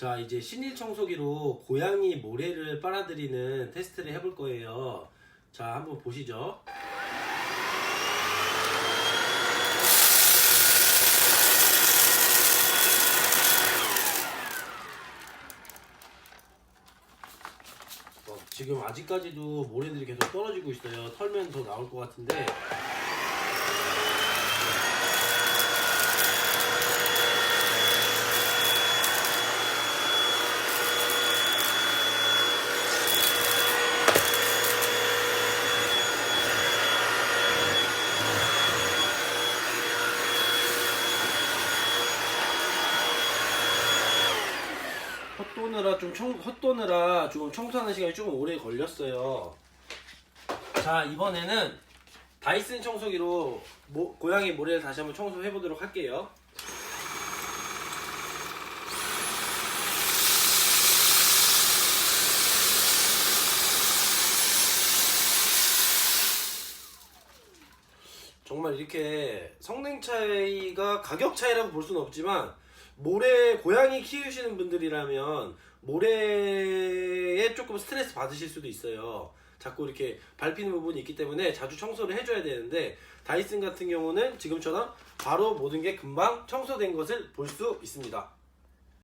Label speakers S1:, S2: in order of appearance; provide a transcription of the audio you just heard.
S1: 자 이제 신일 청소기로 고양이 모래를 빨아들이는 테스트를 해볼 거예요. 자 한번 보시죠. 어, 지금 아직까지도 모래들이 계속 떨어지고 있어요. 털면 더 나올 것 같은데. 헛도느라 좀 청, 헛도느라 좀 청소하는 시간이 조금 오래 걸렸어요. 자, 이번에는 다이슨 청소기로 모- 고양이 모래를 다시 한번 청소해 보도록 할게요. 정말 이렇게 성능 차이가 가격 차이라고 볼 수는 없지만 모래 고양이 키우시는 분들이라면 모래에 조금 스트레스 받으실 수도 있어요. 자꾸 이렇게 밟히는 부분이 있기 때문에 자주 청소를 해줘야 되는데 다이슨 같은 경우는 지금처럼 바로 모든 게 금방 청소된 것을 볼 수 있습니다.